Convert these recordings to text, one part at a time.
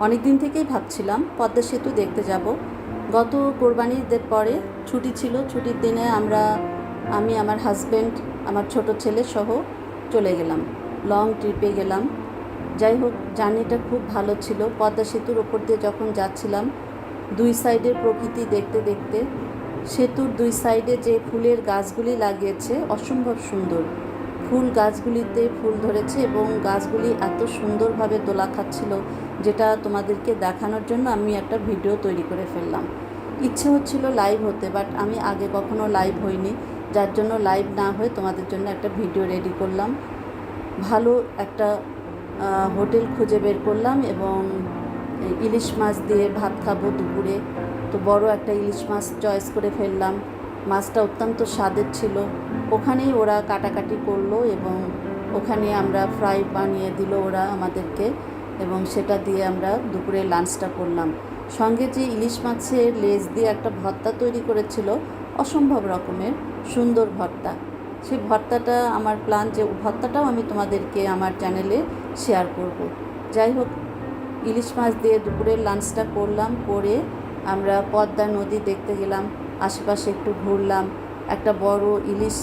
অনেক দিন থেকেই ভাবছিলাম, পদ্মা সেতু দেখতে যাব। গত কোরবানির ঈদের পরে ছুটি ছিল। ছুটির দিনে আমরা, আমি, আমার হাজব্যান্ড আমার ছোট ছেলে সহ চলে গেলাম। লং ট্রিপে গেলাম। যাই হোক জার্নিটা খুব ভালো ছিল। পদ্মা সেতুর ওপর দিয়ে যখন যাচ্ছিলাম, দুই সাইডের প্রকৃতি দেখতে দেখতে, সেতুর দুই সাইডে যে ফুলের গাছগুলি লাগিয়েছে, অসম্ভব সুন্দর। ফুল গাছগুলিতে ফুল ধরেছে এবং গাছগুলি এত সুন্দরভাবে দোলা খাচ্ছিল যেটা তোমাদেরকে দেখানোর জন্য আমি একটা ভিডিও তৈরি করে ফেললাম। ইচ্ছে হচ্ছিল লাইভ হতে বাট আমি আগে কখনো লাইভ হইনি। যার জন্য লাইভ না হয়ে তোমাদের জন্য একটা ভিডিও রেডি করলাম। ভালো একটা হোটেল খুঁজে বের করলাম এবং ইলিশ মাছ দিয়ে ভাত খাব দুপুরে। তো বড় একটা ইলিশ মাছ চয়েস করে ফেললাম। মাছটা অত্যন্ত স্বাদের ছিল। ওখানেই ওরা কাটাকাটি করল এবং ওখানে আমরা ফ্রাই বানিয়ে দিল ওরা আমাদেরকে এবং সেটা দিয়ে আমরা দুপুরে লাঞ্চটা করলাম। সঙ্গে যে ইলিশ মাছের লেজ দিয়ে একটা ভর্তা তৈরি করেছিল, অসম্ভব রকমের সুন্দর ভর্তা। সেই ভর্তাটা আমার প্ল্যান যে ভর্তাটাও আমি তোমাদেরকে আমার চ্যানেলে শেয়ার করব। যাই হোক, ইলিশ মাছ দিয়ে দুপুরের লাঞ্চটা করলাম, করে আমরা পদ্মা নদী দেখতে গেলাম। আশেপাশে একটু ঘুরলাম, একটা বড় ইলিশ,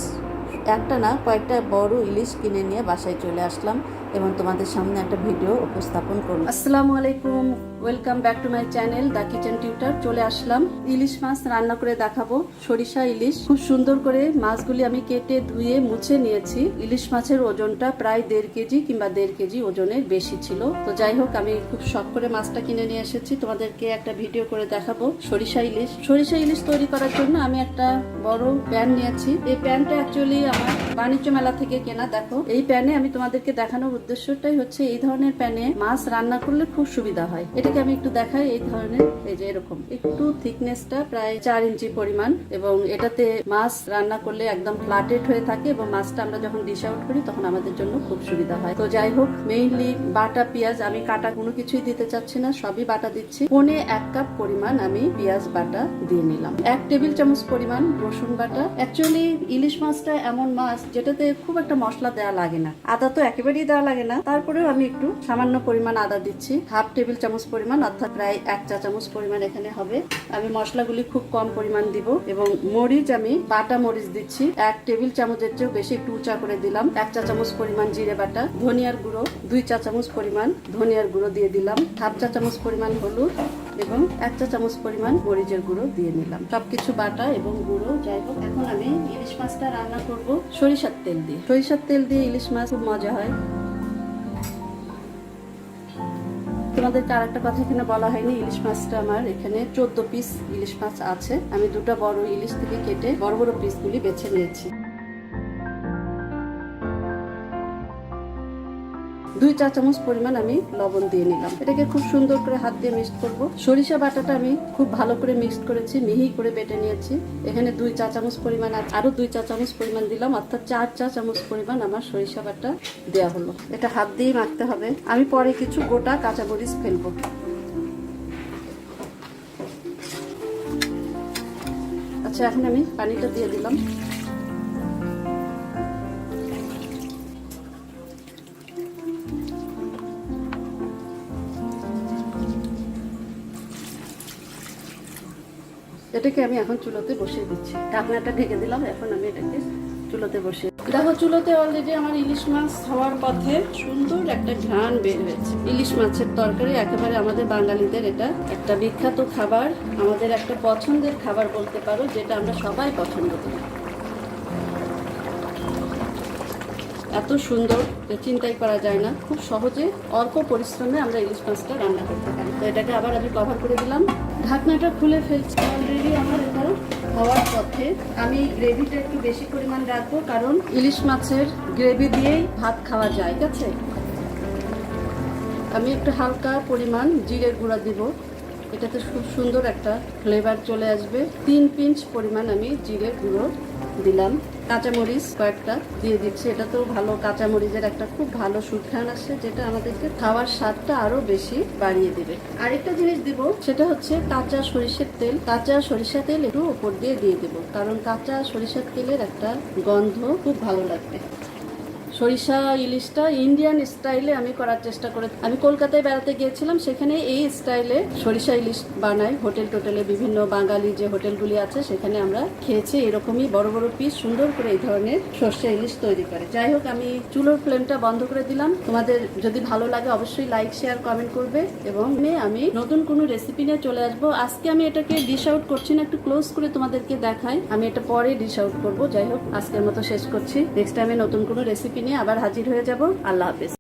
একটা না কয়েকটা বড় ইলিশ কিনে নিয়ে বাসায় চলে আসলাম। এবং তোমাদের সামনে একটা ভিডিও উপস্থাপন করলাম আসসালামু আলাইকুম welcome back to my channel the kitchen tutor চলে আসলাম। ইলিশ মাছ রান্না করে দেখাবো, সরিষা ইলিশ। খুব সুন্দর করে মাছগুলি আমি কেটে ধুয়ে মুছে নিয়েছি। ইলিশ মাছের ওজনটা প্রায় দেড় কেজি কিংবা দেড় কেজি ওজনের বেশি ছিল। তো যাই হোক, আমি খুব শখ করে মাছটা কিনে নিয়ে এসেছি। তোমাদেরকে একটা ভিডিও করে দেখাবো, সরিষা ইলিশ। সরিষা ইলিশ তৈরি করার জন্য আমি একটা বড় প্যান নিয়েছি। এই প্যানটা অ্যাকচুয়ালি আমার বাণিজ্য মেলা থেকে কেনা, দেখো। এই প্যানে আমি তোমাদেরকে দেখানোর উদ্দেশ্যটাই হচ্ছে এই ধরনের প্যানে মাছ রান্না করলে খুব সুবিধা হয়। এটাকে আমি একটু দেখাই, এই ধরনের, এই যে এরকম। একটু থিকনেসটা প্রায় চার ইঞ্চি পরিমাণ এবং এটাতে মাছ রান্না করলে একদম ফ্লাটেড হয়ে থাকে এবং মাছটা আমরা যখন ডিশ আউট করি তখন আমাদের জন্য খুব সুবিধা হয়। তো যাই হোক মেইনলি বাটা, পেঁয়াজ, আমি কাটা কোনো কিছুই দিতে চাচ্ছি না, সবই বাটা দিচ্ছি। পনে এক কাপ পরিমাণ আমি পেঁয়াজ বাটা দিয়ে নিলাম। এক টেবিল চামচ পরিমাণ রসুন বাটা। অ্যাকচুয়ালি ইলিশ মাছটা এমন মাছ যেটাতে খুব একটা মশলা দেওয়া লাগে না। আদা তো একেবারেই দেওয়া লাগে না। তারপরেও আমি একটু সামান্য পরিমাণ আদা দিচ্ছি। হাফ টেবিল চামচ পরিমাণ, অর্থাৎ প্রায় এক চা চামচ পরিমাণ এখানে হবে। আমি মশলাগুলি খুব কম পরিমাণ দিব এবং মরিচ আমি বাটা মরিচ দিচ্ছি। এক টেবিল চামচের চেয়েও বেশি একটু উঁচা করে দিলাম। এক চা চামচ পরিমাণ জিরে বাটা, ধনিয়ার গুঁড়ো, দুই চা চামচ পরিমাণ ধনিয়ার গুঁড়ো দিয়ে দিলাম। হাফ চা চামচ পরিমাণ হলুদ এবং এক চা চামচ পরিমাণ মরিচের গুঁড়ো দিয়ে নিলাম। সবকিছু বাটা এবং গুঁড়ো, যাই হোক, এখন আমি ইলিশ মাছটা রান্না করব সরিষার তেল দিয়ে। সরিষার তেল দিয়ে ইলিশ মাছ খুব মজা হয়। তোমাদেরকে আর একটা কথা এখানে বলা হয়নি, ইলিশ মাছটা আমার এখানে চোদ্দ পিস ইলিশ মাছ আছে। আমি দুটো বড় ইলিশ থেকে কেটে বড় বড় পিসগুলি বেছে নিয়েছি। দুই চা চামচ পরিমাণ আমি লবণ দিয়ে নিলাম। এটাকে খুব সুন্দর করে হাত দিয়ে মিক্সড করব। সরিষা বাটাটা আমি খুব ভালো করে মিক্সড করেছি, মিহি করে বেটে নিয়েছি। এখানে দুই চা চামচ পরিমাণ আছে আরও দুই চা চামচ পরিমাণ দিলাম, অর্থাৎ চার চা চামচ পরিমাণ আমার সরিষা বাটা দেওয়া হলো। এটা হাত দিয়েই মাখতে হবে। আমি পরে কিছু গোটা কাঁচামরিচ ফেলব। আচ্ছা এখন আমি পানিটা দিয়ে দিলাম। এটাকে আমি এখন চুলোতে বসিয়ে দিচ্ছি। ঢাকনাটা ঢেকে দিলাম এখন আমি এটাকে চুলোতে বসিয়ে দেখো চুলোতে অলরেডি আমার ইলিশ মাছ হওয়ার পথে সুন্দর একটা ঘ্রাণ বের হয়েছে। ইলিশ মাছের তরকারি একেবারে আমাদের বাঙালিদের এটা একটা বিখ্যাত খাবার। আমাদের একটা পছন্দের খাবার বলতে পারো যেটা আমরা সবাই পছন্দ করি। এত সুন্দর চিন্তাই করা যায় না। খুব সহজে অল্প পরিশ্রমে আমরা ইলিশ মাছটা রান্না করতে পারি। তো এটাকে আবার আমি কভার করে দিলাম। ঢাকনাটা খুলে ফেলছি। অলরেডি আমার এটা হওয়ার পথে। আমি গ্রেভিটা একটু বেশি পরিমাণ রাখব, কারণ ইলিশ মাছের গ্রেভি দিয়েই ভাত খাওয়া যায়। ঠিক আছে? আমি একটু হালকা পরিমাণ জিরের গুঁড়া দিব। এটাতে খুব সুন্দর একটা ফ্লেভার চলে আসবে। তিন পিঞ্চ পরিমাণ আমি জিরের গুঁড়ো দিলাম। কাঁচামরিচ কয়েকটা দিয়ে দিচ্ছি। এটা তো ভালো কাঁচামরিচের একটা খুব ভালো সুঘ্রাণ আসে যেটা আমাদেরকে খাওয়ার স্বাদটা আরও বেশি বাড়িয়ে দেবে। আরেকটা জিনিস দিব, সেটা হচ্ছে কাঁচা সরিষার তেল। কাঁচা সরিষা তেল একটু উপর দিয়ে দিয়ে দেবো, কারণ কাঁচা সরিষার তেলের একটা গন্ধ খুব ভালো লাগবে। সরিষা ইলিশটা ইন্ডিয়ান স্টাইলে আমি করার চেষ্টা করে আমি কলকাতায় বেড়াতে গিয়েছিলাম, সেখানে এই স্টাইলে সরিষা ইলিশ বানাই। হোটেল টোটেলে বিভিন্ন বাঙালি যে হোটেলগুলি আছে, সেখানে আমরা খেয়েছি। এরকমই বড় বড় পিস সুন্দর করে এই ধরনের সর্ষে ইলিশ তৈরি করে। যাই হোক, আমি চুলোর ফ্লেমটা বন্ধ করে দিলাম। তোমাদের যদি ভালো লাগে, অবশ্যই লাইক শেয়ার কমেন্ট করবে। এবং আমি নতুন কোনো রেসিপি নিয়ে চলে আসব। আজকে আমি এটাকে ডিশ আউট করছি না, একটু ক্লোজ করে তোমাদেরকে দেখাই। আমি এটা পরে ডিশ আউট করব। যাই হোক, আজকের মতো শেষ করছি। নেক্সট টাইমে নতুন কোনো রেসিপি নিয়ে আবার হাজির হয়ে যাব। আল্লাহ হাফেজ।